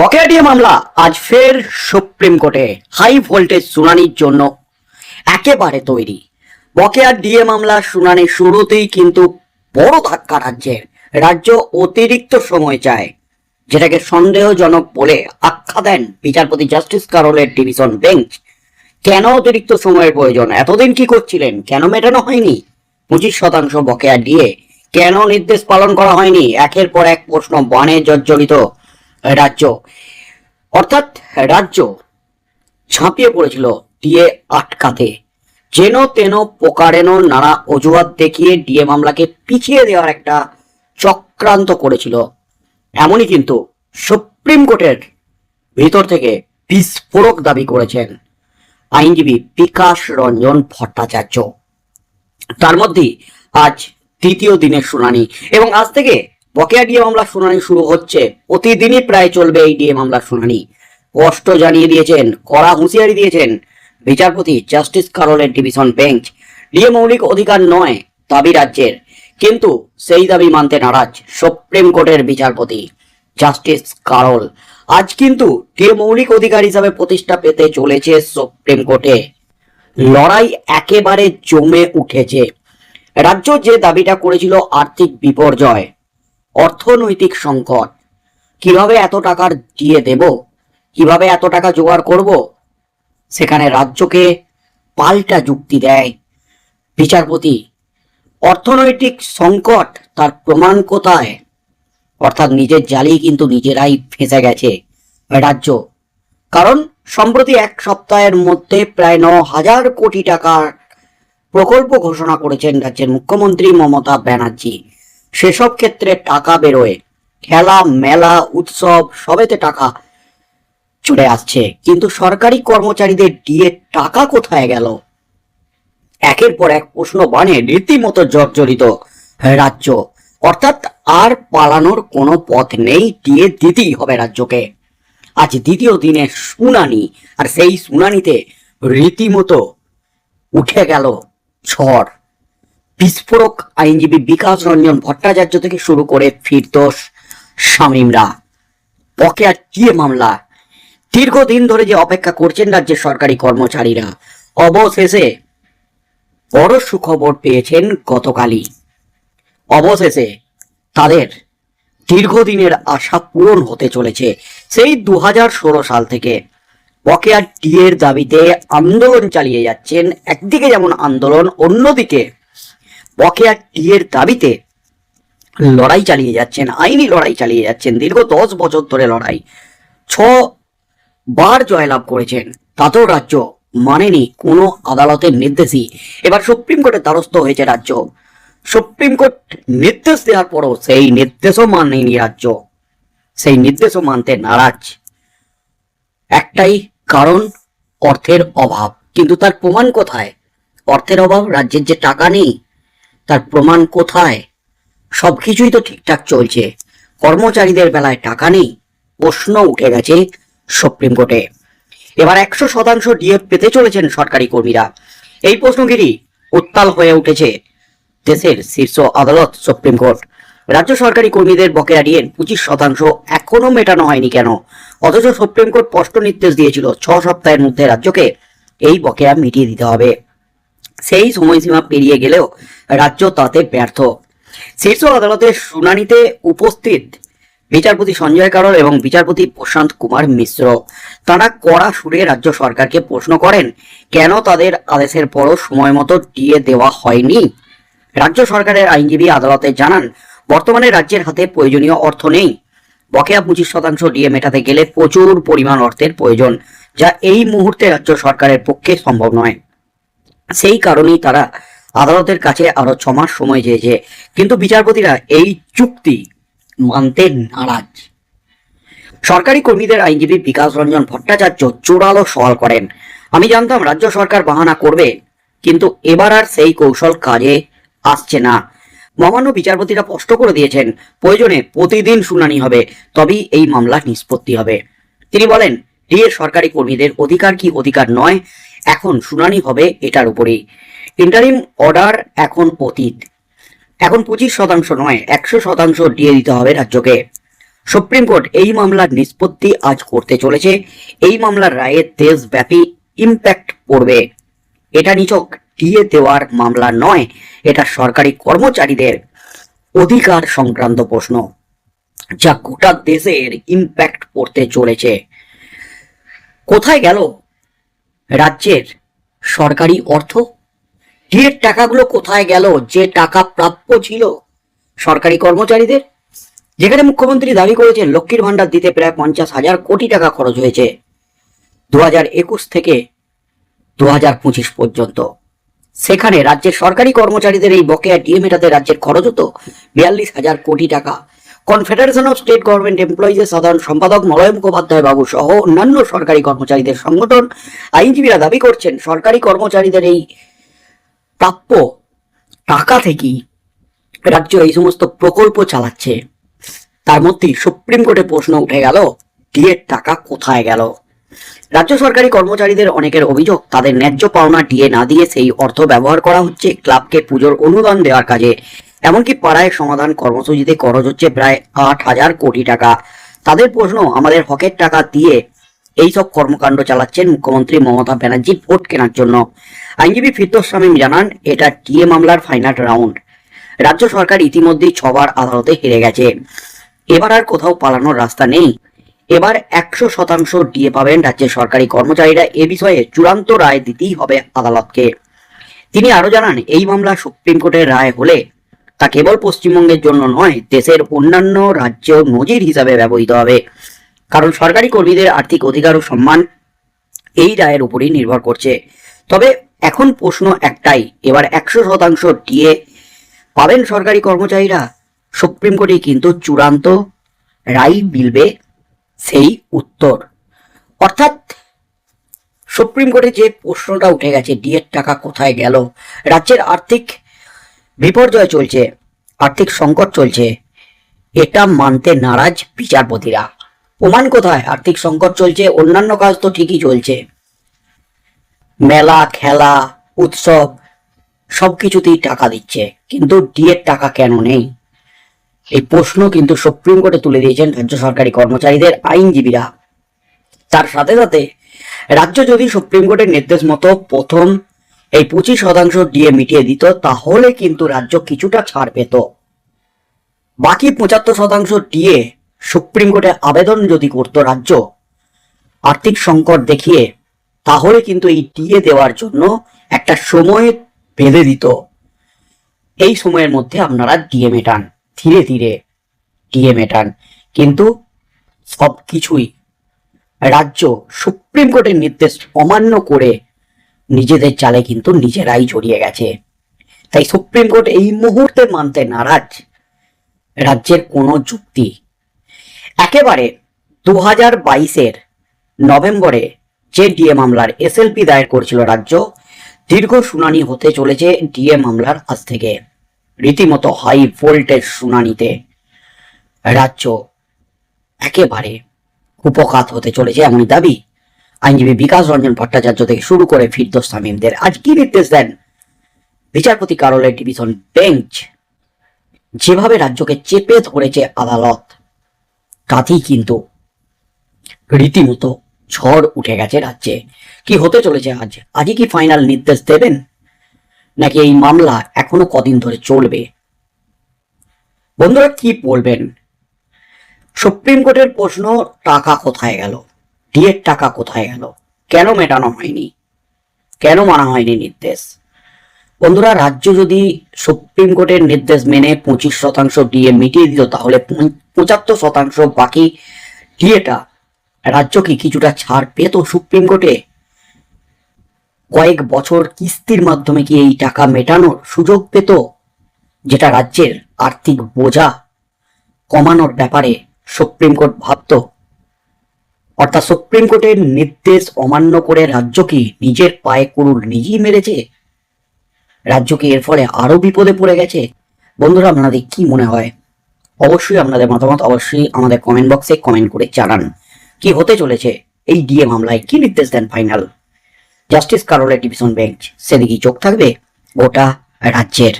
বকেয়া ডিএ মামলা। আজ ফের সুপ্রিম কোর্টে হাই ভোল্টেজ শুনানির জন্য একেবারে তৈরি। বকেয়া ডিএ মামলা শুনানি শুরুতেই কিন্তু বড় ধাক্কা রাজ্যের। রাজ্য অতিরিক্ত সময় চায়, যেটাকে সন্দেহজনক বলে আখ্যা দেন বিচারপতি জাস্টিস কারোলের ডিভিশন বেঞ্চ। কেন অতিরিক্ত সময়ের প্রয়োজন? এতদিন কি করছিলেন? কেন মেটানো হয়নি? পঁচিশ শতাংশ বকেয়া দিয়ে কেন নির্দেশ পালন করা হয়নি? একের পর এক প্রশ্ন বানে জর্জরিত। রাজ্য। অর্থাৎ রাজ্য ঝাঁপিয়ে পড়েছিল ডিএ আটকাতে। যেন তেন পোকারেন নানা অজুহাত দেখিয়ে ডিএ মামলাকে পিছিয়ে দেওয়ার একটা চক্রান্ত করেছিল। এমনই কিন্তু সুপ্রিম কোর্টের ভিতর থেকে বিস্ফোরক দাবি করেছেন আইনজীবী বিকাশ রঞ্জন ভট্টাচার্য। তার মধ্যেই আজ তৃতীয় দিনের শুনানি এবং আজ থেকে বকেয়া ডিএ মামলার শুনানি শুরু হচ্ছে। প্রতিদিনই প্রায় চলবে এই ডিএ মামলার শুনানি। স্পষ্ট জানিয়ে দিয়েছেন, কড়া হুঁশিয়ারি দিয়েছেন বিচারপতি জাস্টিস কারোলের ডিভিশন বেঞ্চ। ডিএ মৌলিক অধিকার নয় দাবি রাজ্যের, কিন্তু সেই দাবি মানতে নারাজ সুপ্রিম কোর্টের বিচারপতি জাস্টিস কারোল। আজ কিন্তু ডিএ মৌলিক অধিকার হিসাবে প্রতিষ্ঠা পেতে চলেছে সুপ্রিম কোর্টে। লড়াই একেবারে জমে উঠেছে। রাজ্য যে দাবিটা করেছিল আর্থিক বিপর্যয় অর্থনৈতিক সংকট। কীভাবে এত টাকার দিয়ে দেব? কীভাবে এত টাকা জোগাড় করব? সেখানে রাজ্যকে পাল্টা যুক্তি দেয় বিচারপতি। অর্থনৈতিক সংকট তার প্রমাণ কোথায়? অর্থাৎ নিজের জালেই কিন্তু নিজেরাই ফেঁসে গেছে রাজ্য। কারণ সম্প্রতি এক সপ্তাহের মধ্যে প্রায় ন হাজার কোটি টাকার প্রকল্প ঘোষণা করেছেন রাজ্যের মুখ্যমন্ত্রী মমতা ব্যানার্জি। সেসব ক্ষেত্রে টাকা বেরোয়। খেলা, মেলা, উৎসব, সবেতে টাকা চলে আসছে। কিন্তু সরকারি কর্মচারীদের দিয়ে টাকা কোথায় গেল? একের পর এক প্রশ্ন বানে রীতিমতো জর্জরিত রাজ্য। অর্থাৎ আর পালানোর কোনো পথ নেই, দিয়ে দিতেই হবে রাজ্যকে। আজ দ্বিতীয় দিনের শুনানি, আর সেই শুনানিতে রীতিমতো উঠে গেল ঝড়। বিস্ফোরক আইনজীবী বিকাশ রঞ্জন ভট্টাচার্য থেকে শুরু করে ফিরদোস, শামীমরা। বকেয়া দিয়ে মামলা? দীর্ঘদিন ধরে যে অপেক্ষা করছেন রাজ্যের সরকারি কর্মচারীরা, অবশেষে বড় সুখবর পেয়েছেন গতকালই। অবশেষে তাদের দীর্ঘদিনের আশা পূরণ হতে চলেছে সেই দু হাজার ষোলো সাল থেকে। বকেয়া ডিএর দাবিতে আন্দোলন চালিয়ে যাচ্ছেন একদিকে যেমন আন্দোলন, অন্যদিকে বকেয়া ডিএর দাবিতে লড়াই চালিয়ে যাচ্ছেন, আইনি লড়াই চালিয়ে যাচ্ছেন, দীর্ঘ দশ বছর ধরে লড়াই। ছ বার জয়লাভ করেছেন, তাতেও রাজ্য মানেনি কোনো আদালতের নির্দেশই। এবার সুপ্রিম কোর্টের দ্বারস্থ হয়েছে রাজ্য। সুপ্রিম কোর্ট নির্দেশ দেওয়ার পরও সেই নির্দেশও মানেনি রাজ্য। সেই নির্দেশও মানতে নারাজ। একটাই কারণ, অর্থের অভাব। কিন্তু তার প্রমাণ কোথায়? অর্থের অভাব? রাজ্যের যে টাকা নেই তার প্রমাণ কোথায়? সবকিছুই তো ঠিকঠাক চলছে। কর্মচারীদের বেলায় টাকা নেই, প্রশ্ন উঠে গেছে সুপ্রিম কোর্টে। এবার একশো শতাংশ ডিএফ পেতে চলেছেন সরকারি কর্মীরা। এই প্রশ্নগিরি উত্তাল হয়ে উঠেছে দেশের শীর্ষ আদালত সুপ্রিম কোর্ট। রাজ্য সরকারি কর্মীদের বকেয়া ডিএর পঁচিশ শতাংশ এখনও মেটানো হয়নি কেন? অথচ সুপ্রিম কোর্ট স্পষ্ট নির্দেশ দিয়েছিল, ছ সপ্তাহের মধ্যে রাজ্যকে এই বকেয়া মিটিয়ে দিতে হবে। সেই সময়সীমা পেরিয়ে গেলেও রাজ্য তাতে ব্যর্থ। শীর্ষ আদালতের শুনানিতে উপস্থিত বিচারপতি সঞ্জয় কারল এবং বিচারপতি প্রশান্ত কুমার মিশ্র। তারা কড়া সুরে রাজ্য সরকারকে প্রশ্ন করেন, কেন তাদের আদেশের পরও সময় মতো দিয়ে দেওয়া হয়নি? রাজ্য সরকারের আইনজীবী আদালতে জানান, বর্তমানে রাজ্যের হাতে প্রয়োজনীয় অর্থ নেই। বকেয়া পঁচিশ শতাংশ ডিএ মেটাতে গেলে প্রচুর পরিমাণ অর্থের প্রয়োজন, যা এই মুহূর্তে রাজ্য সরকারের পক্ষে সম্ভব নয়। সেই কারণেই তারা আদালতের কাছে আরও ছ মাস সময় চেয়েছে। কিন্তু বিচারপতিরা এই চুক্তি মানতে নারাজ। সরকারি কর্মীদের আইনজীবী বিকাশ রঞ্জন ভট্টাচার্য চূড়ালো সওয়াল করেন, আমি জানতাম রাজ্য সরকার বাহানা করবে, কিন্তু এবার আর সেই কৌশল কাজে আসছে না। মহামান্য বিচারপতিরা স্পষ্ট করে দিয়েছেন, প্রয়োজনে প্রতিদিন শুনানি হবে, তবেই এই মামলা নিষ্পত্তি হবে। তিনি বলেন ডিএ সরকারি কর্মীদের অধিকার কি অধিকার নয় এখন শুনানি হবে এটার উপরেই। ইন্টারিম অর্ডার এখন অতীত। এখন পঁচিশ শতাংশ নয়, একশো শতাংশ দিয়ে দিতে হবে রাজ্যকে। সুপ্রিম কোর্ট এই মামলার নিষ্পত্তি আজ করতে চলেছে। এই মামলার রায়ে দেশব্যাপী ইম্প্যাক্ট পড়বে। এটা নিচক দিয়ে দেওয়ার মামলা নয়, এটা সরকারি কর্মচারীদের অধিকার সংক্রান্ত প্রশ্ন। যা গোটা দেশের ইম্প্যাক্ট পড়তে চলেছে। কোথায় গেল রাজ্যের সরকারি অর্থ? ডিএর টাকাগুলো কোথায় গেল, যে টাকা প্রাপ্য ছিল সরকারি কর্মচারীদের? যেখানে মুখ্যমন্ত্রী দাবি করেছেন, লক্ষ্মীর ভান্ডার দিতে প্রায় পঞ্চাশ হাজার কোটি টাকা খরচ হয়েছে দু একুশ থেকে দু পঁচিশ পর্যন্ত। সেখানে রাজ্যের সরকারি কর্মচারীদের এই বকেয়া ডিএ মেটাতে রাজ্যের খরচ হতো বিয়াল্লিশ হাজার কোটি টাকা। কনফেডারেশন অফ স্টেট গভর্নমেন্ট এমপ্লয়িজের সাধারণ সম্পাদক মলয় মুখোপাধ্যায় বাবু সহ অন্যান্য সরকারি কর্মচারীদের সংগঠন আইনজীবীরা দাবি করছেন, সরকারি কর্মচারীদের এই প্রাপ্য টাকা থেকেই রাজ্য এই সমস্ত প্রকল্প চালাচ্ছে। তার মধ্যেই সুপ্রিম কোর্টে প্রশ্ন উঠে গেল ডিএর টাকা কোথায় গেল? রাজ্য সরকারি কর্মচারীদের অনেকের অভিযোগ, তাদের ন্যায্য পাওনা ডিএ না দিয়ে সেই অর্থ ব্যবহার করা হচ্ছে। ক্লাবকে পুজোর অনুদান দেওয়ার কাজে এমনকি পাড়ায় সমাধান কর্মসূচিতে খরচ হচ্ছে প্রায় আট হাজার কোটি টাকা। তাদের প্রশ্ন, আমাদের হকের টাকা দিয়ে এইসব কর্মকাণ্ড চালাচ্ছেন মুখ্যমন্ত্রী মমতা ব্যানার্জি ভোট কেনার জন্য। আইনজীবী ফিরদোস জানান, এটা ডিএ মামলার ফাইনাল রাউন্ড রাজ্য সরকার ইতিমধ্যেই ছবার আদালতে হেরে গেছে। এবার আর কোথাও পালানোর রাস্তা নেই। এবার একশো শতাংশ ডিএ পাবেন রাজ্যের সরকারি কর্মচারীরা। এ বিষয়ে চূড়ান্ত রায় দিতেই হবে আদালতকে। তিনি আরও জানান, এই মামলা সুপ্রিম কোর্টের রায় হলে তা কেবল পশ্চিমবঙ্গের জন্য নয়, দেশের অন্যান্য রাজ্যেও নজির হিসাবে ব্যবহৃত হবে। কারণ সরকারি কর্মীদের আর্থিক অধিকার ও সম্মান এই রায়ের উপরই নির্ভর করছে। তবে এখন প্রশ্ন একটাই, এবার একশো শতাংশ ডিএ পাবেন সরকারি কর্মচারীরা? সুপ্রিম কোর্টে কিন্তু চূড়ান্ত রায় মিলবে সেই উত্তর। অর্থাৎ সুপ্রিম কোর্টে যে প্রশ্নটা উঠে গেছে, ডিএর টাকা কোথায় গেল? রাজ্যের আর্থিক বিপর্যয় চলছে, আর্থিক সংকট চলছে। এটা মানতে নারাজ বিচারপতিরা। প্রমাণ কোথায়? আর্থিক সংকট চলছে, অন্যান্য কাজ তো ঠিকই চলছে। মেলা, খেলা, উৎসব, সবকিছুতেই টাকা দিচ্ছে। কিন্তু ডিএর টাকা কেন নেই? এই প্রশ্ন কিন্তু সুপ্রিম কোর্টে তুলে দিয়েছেন রাজ্য সরকারি কর্মচারীদের আইনজীবীরা। তার সাথে সাথে রাজ্য যদি সুপ্রিম কোর্টের নির্দেশ মতো প্রথম এই পঁচিশ শতাংশ ডিএ মিটিয়ে দিত, তাহলে কিন্তু রাজ্য কিছুটা ছাড় পেত। বাকি পঁচাত্তর শতাংশ ডিএ সুপ্রিম কোর্টে আবেদন যদি করত রাজ্য, আর্থিক সংকট দেখিয়ে, তাহলে কিন্তু এই ডিএ দেওয়ার জন্য একটা সময় বেঁধে দিত। এই সময়ের মধ্যে আপনারা ডিএ মেটান, ধীরে ধীরে ডিএ মেটান। কিন্তু সব কিছুই রাজ্য সুপ্রিম কোর্টের নির্দেশ অমান্য করে নিজেদের চালে কিন্তু নিজেরাই জড়িয়ে গেছে। তাই সুপ্রিম কোর্ট এই মুহূর্তে মানতে নারাজ। রাজ্যের কোনো যুক্তি। একেবারে দু হাজার বাইশের নভেম্বরে যে ডিএ মামলার এসএলপি দায়ের করেছিল রাজ্য, দীর্ঘ শুনানি হতে চলেছে ডিএ মামলার আজ থেকে। রীতিমতো হাই ভোল্টেজ শুনানিতে রাজ্য একেবারে উপকাত হতে চলেছে এমনই দাবি। আইনজীবী বিকাশ রঞ্জন ভট্টাচার্য থেকে শুরু করে ফিরদোস তামিমদের আজ কি নির্দেশ দেন? বিচারপতি কারলের ডিভিশন বেঞ্চ। যেভাবে রাজ্যকে চেপে ধরেছে আদালত, তাতেই কিন্তু রীতিমতো ঝড় উঠে গেছে রাজ্যে। কি হতে চলেছে আজ? আজই কি ফাইনাল নির্দেশ দেবেন? নাকি এই মামলা এখনও কদিন ধরে চলবে? বন্ধুরা, কি বলবেন? সুপ্রিম কোর্টের প্রশ্ন, টাকা কোথায় গেল? ডিএর টাকা কোথায় গেল? কেন মেটানো হয়নি? কেন মানা হয়নি নির্দেশ? বন্ধুরা, রাজ্য যদি সুপ্রিম কোর্টের নির্দেশ মেনে পঁচিশ শতাংশ ডিএ মিটিয়ে দিত, তাহলে পঁচাত্তর শতাংশ বাকি ডিএটা রাজ্য কি কিছুটা ছাড় পেত সুপ্রিম কোর্টে? কয়েক বছর কিস্তির মাধ্যমে কি এই টাকা মেটানোর সুযোগ পেত? যেটা রাজ্যের আর্থিক বোঝা কমানোর ব্যাপারে সুপ্রিম কোর্ট ভাবত অর্থাৎ সুপ্রিম কোর্টের নির্দেশ অমান্য করে রাজ্য কি নিজের পায়ে কুরুল নিজেই মেরেছে। রাজ্য কি এর ফলে আরও বিপদে পড়ে গেছে। বন্ধুরা, আপনাদের কি মনে হয়? অবশ্যই আপনাদের মতামত অবশ্যই আমাদের কমেন্ট বক্সে কমেন্ট করে জানান। কি হতে চলেছে এই ডিএ মামলায়? কি নির্দেশ দেন ফাইনাল? জাস্টিস কারোলের ডিভিশন বেঞ্চ, সেদিকেই চোখ থাকবে গোটা রাজ্যের।